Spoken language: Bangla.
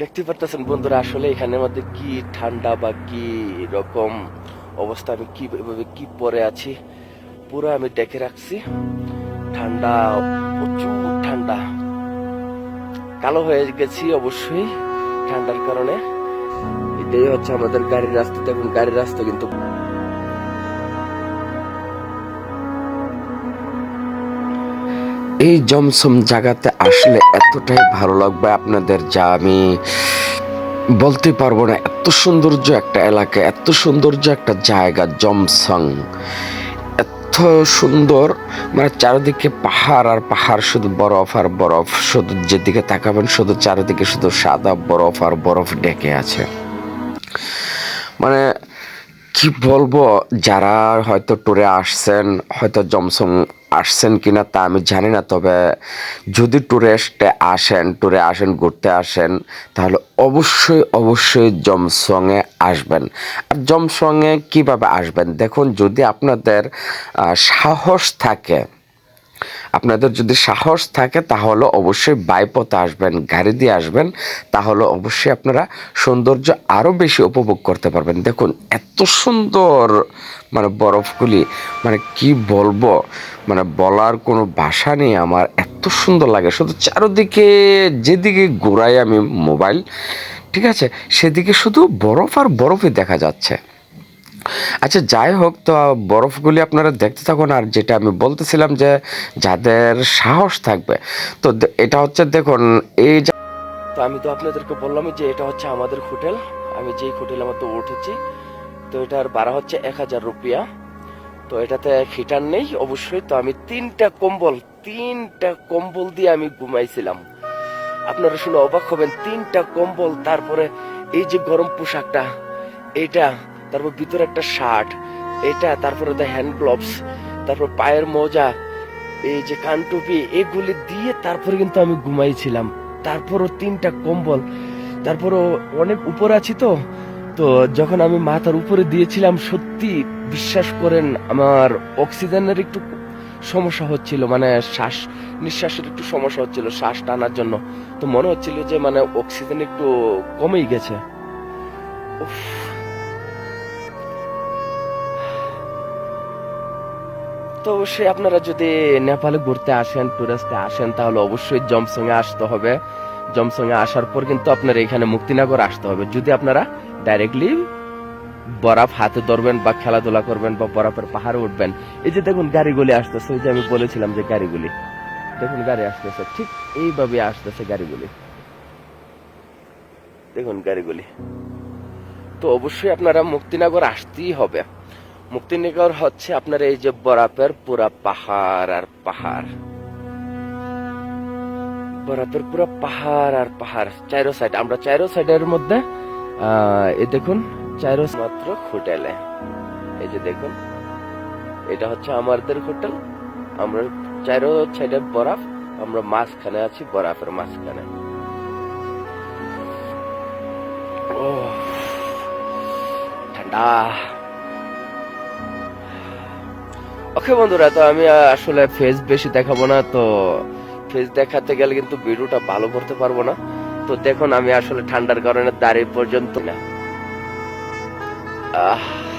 দেখতে পারতেছেন বন্ধুরা, আসলে এখানের মধ্যে কি ঠান্ডা বা কি রকম অবস্থা, আমি কি, এভাবে কি পরে আছি, পুরো আমি ডেকে রাখছি। ঠান্ডা, প্রচুর ঠান্ডা। কালো হয়ে গেছি অবশ্যই ঠান্ডার কারণে। এটাই হচ্ছে আমাদের গাড়ির রাস্তা, দেখুন গাড়ির রাস্তা কিন্তু এই জমসম জায়গাতে আসলে এতটাই ভালো লাগবে আপনাদের যা আমি বলতে পারব না। এত সৌন্দর্য একটা এলাকা, এত সৌন্দর্য একটা জায়গা জমসং এত সুন্দর মানে চারিদিকে পাহাড় আর পাহাড় শুধু বরফ আর বরফ, শুধু যেদিকে তাকাবেন শুধু চারিদিকে শুধু সাদা বরফ আর বরফ ডেকে আছে। মানে কি বলব, যারা হয়তো ট্যুরে আসছেন, হয়তো জমসং আসছেন কি না তা আমি জানি না, তবে যদি ট্যুরিস্টে আসেন ট্যুরে আসেন, ঘুরতে আসেন, তাহলে অবশ্যই অবশ্যই জমসংয়ে আসবেন। আর জমসংয়ে কীভাবে আসবেন? দেখুন, যদি আপনাদের সাহস থাকে আপনাদের যদি সাহস থাকে, তাহলে অবশ্যই বাইপথে আসবেন, গাড়ি দিয়ে আসবেন। তাহলে অবশ্যই আপনারা সৌন্দর্য আরও বেশি উপভোগ করতে পারবেন। দেখুন, এত সুন্দর মানে বরফগুলি মানে কি বলব? মানে বলার কোনো ভাষা নেই আমার, এত সুন্দর লাগে। শুধু চারোদিকে, যেদিকে ঘোরাই আমি মোবাইল, ঠিক আছে? সেদিকে শুধু বরফ আর বরফই দেখা যাচ্ছে। আচ্ছা যাই হোক তো বরফগুলি আপনারা দেখতে থাকুন, আর যেটা আমি বলতেছিলাম যে যাদের সাহস থাকবে, তো এটা হচ্ছে দেখুন, এই তো আমি তো আপনাদেরকে বললাম যে এটা হচ্ছে আমাদের হোটেল, আমি যেই হোটেলে মতো উঠেছি, তো এটার ভাড়া হচ্ছে এক হাজার রুপিয়া, তো এটাতে হিটার নেই অবশ্যই, তো আমি তিনটা কম্বল তিনটা কম্বল দিয়ে আমি ঘুমাইছিলাম। আপনারা শুনে অবাক হবেন, তিনটা কম্বল, তারপরে এই যে গরম পোশাকটা, এটা তারপর ভিতরে একটা শার্ট, এটা, তারপরে হ্যান্ড গ্লোভস তারপর পায়ের মোজা, এই যে কান টুপি, এগুলি দিয়ে তারপরে কিন্তু আমি ঘুমাইছিলাম। তারপরও তিনটা কম্বল, তারপরও অনেক উপরে আছি তো। তো যখন আমি মাথার উপরে দিয়েছিলাম, সত্যি বিশ্বাস করেন, আমার অক্সিজেনের একটু সমস্যা হচ্ছিল মানে শ্বাস, নিঃশ্বাসের একটু সমস্যা হচ্ছিল শ্বাস টানার জন্য। তো মনে হচ্ছিল যে মানে অক্সিজেন একটু কমেই গেছে। উফ। তো অবশ্যই আপনারা যদি নেপালে ঘুরতে আসেন টুরিস্টে আসেন, তাহলে অবশ্যই জমসংয়ে আসতে হবে। জমসংয়ে আসার পর কিন্তু আপনার এখানে মুক্তিনগর আসতে হবে। যদি আপনারা ডাইরেক্টলি বরফ হাতে ধরবেন বা খেলাধুলা করবেন বা বরফের পাহাড়ে উঠবেন, এই যে দেখুন গাড়িগুলি আসতেছে ওই যে আমি বলেছিলাম যে গাড়িগুলি। দেখুন গাড়ি আসতেছে, ঠিক এইভাবে আসতেছে গাড়িগুলি। দেখুন গাড়িগুলি। তো অবশ্যই আপনারা মুক্তিনগর আসতেই হবে। মুক্তিনগর হচ্ছে আপনার এই যে বরফের পুরা পাহাড় আর পাহাড়। বরফের পুরো পাহাড় আর পাহাড়, চাইরো সাইড। আমরা চাইরো সাইডের মধ্যে এই দেখুন, চাইরো মাত্র হোটেলে। এই যে দেখুন, এটা হচ্ছে আমাদের হোটেল। আমরা চাইরো সাইডে বরফ আমরা মাঝখানে আছি বরফের মাঝখানে। ঠান্ডা। ওকে বন্ধুরা, তো আমি আসলে ফেস বেশি দেখাবো না, তো ফেস দেখাতে গেলে কিন্তু ভিডিওটা ভালো করতে পারব না। তো দেখুন, আমি আসলে ঠান্ডার কারণে দাঁড়িয়ে পর্যন্ত না। আহ।